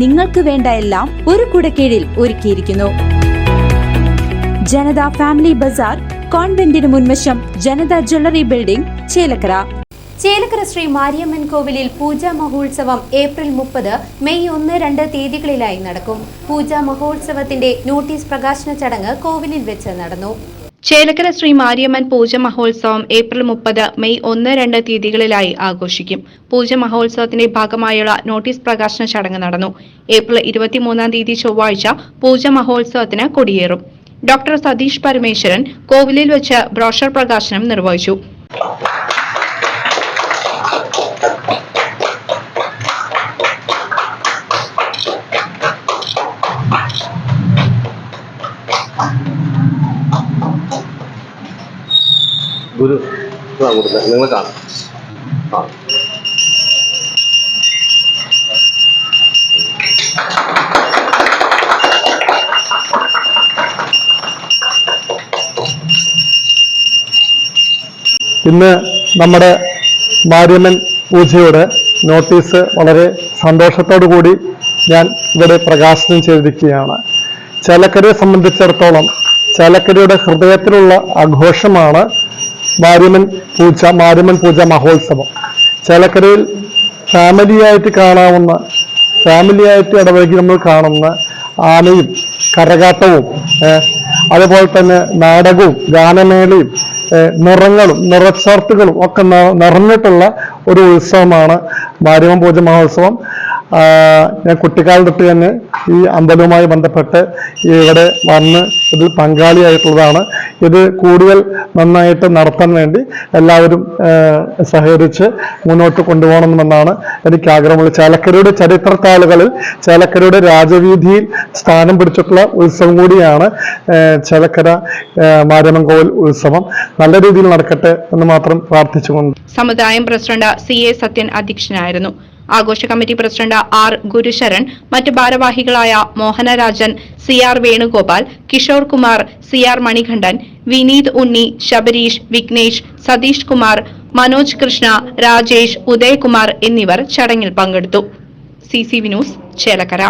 നിങ്ങൾക്ക് വേണ്ട എല്ലാം ഒരു കുടക്കീഴിൽ ഒരുക്കിയിരിക്കുന്നു. ജനത ഫാമിലി ബസാർ കോൺവെന്റിന് മുൻവശം ജനത ജ്വല്ലറി ബിൽഡിംഗ് ചേലക്കര. ചേലക്കര ശ്രീ മാരിയമ്മൻ കോവിലിൽ പൂജാ മഹോത്സവം ഏപ്രിൽ മുപ്പത് മെയ് ഒന്ന് രണ്ട് തീയതികളിലായി നടക്കും. പൂജാ മഹോത്സവത്തിന്റെ നോട്ടീസ് പ്രകാശന ചടങ്ങ് കോവിലിൽ വെച്ച് നടന്നു. ചേലക്കര ശ്രീ മാരിയമ്മൻ പൂജ മഹോത്സവം ഏപ്രിൽ മുപ്പത് മെയ് ഒന്ന് രണ്ട് തീയതികളിലായി ആഘോഷിക്കും. പൂജ മഹോത്സവത്തിന്റെ ഭാഗമായുള്ള നോട്ടീസ് പ്രകാശന ചടങ്ങ് നടന്നു. ഏപ്രിൽ ഇരുപത്തിമൂന്നാം തീയതി ചൊവ്വാഴ്ച പൂജ മഹോത്സവത്തിന് കൊടിയേറും. ഡോക്ടർ സതീഷ് പരമേശ്വരൻ കോവിലിൽ വെച്ച് ബ്രോഷർ പ്രകാശനം നിർവഹിച്ചു. ഗുരു കൊടുത്തത് നിങ്ങൾ കാണാം. ആ. ഇന്ന് നമ്മുടെ മാര്യമ്മൻ പൂജയുടെ നോട്ടീസ് വളരെ സന്തോഷത്തോടു കൂടി ഞാൻ ഇവിടെ പ്രകാശനം ചെയ്തിരിക്കുകയാണ്. ചേലക്കരയെ സംബന്ധിച്ചിടത്തോളം ചേലക്കരയുടെ ഹൃദയത്തിലുള്ള ആഘോഷമാണ് മാര്യമ്മൻ പൂജ മാരിയമ്മൻ പൂജ മഹോത്സവം. ചേലക്കരയിൽ ഫാമിലിയായിട്ട് കാണാവുന്ന ഫാമിലിയായിട്ട് ഇടവഴകി നമ്മൾ കാണുന്ന ആനയും കരകാട്ടവും അതുപോലെ തന്നെ നാടകവും ഗാനമേളയും നിറങ്ങളും നിറച്ചാർത്തുകളും ഒക്കെ നിറഞ്ഞിട്ടുള്ള ഒരു ഉത്സവമാണ് മാരിയമ്മൻ പൂജ മഹോത്സവം. ഞാൻ കുട്ടിക്കാലം തൊട്ട് തന്നെ ഈ അമ്പലവുമായി ബന്ധപ്പെട്ട് ഇവിടെ വന്ന് ഇതിൽ പങ്കാളിയായിട്ടുള്ളതാണ്. ഇത് കൂടുതൽ നന്നായിട്ട് നടത്താൻ വേണ്ടി എല്ലാവരും സഹകരിച്ച് മുന്നോട്ട് കൊണ്ടുപോകണമെന്നാണ് എനിക്ക് ആഗ്രഹമുള്ളത് ചേലക്കരയുടെ ചരിത്രത്താളുകളിൽ ചേലക്കരയുടെ രാജവീതിയിൽ സ്ഥാനം പിടിച്ചിട്ടുള്ള ഉത്സവം കൂടിയാണ് ചാലക്കര ചേലക്കര ഏഹ്, കോവിൽ ഉത്സവം. നല്ല രീതിയിൽ നടക്കട്ടെ എന്ന് മാത്രം പ്രാർത്ഥിച്ചുകൊണ്ട്. സമുദായം പ്രസിഡന്റ് സി എ സത്യൻ അധ്യക്ഷനായിരുന്നു. ആഘോഷ കമ്മിറ്റി പ്രസിഡന്റ് ആർ ഗുരുശരൺ മറ്റ് ഭാരവാഹികളായ Mohanarajan C R Venugopal Kishore Kumar C R Manikandan Vineeth Unni Shabareesh Vignesh Satheesh Kumar Manoj Krishna Rajesh Udayakumar എന്നിവർ ചടങ്ങിൽ പങ്കെടുത്തു. C C news Chelakkara.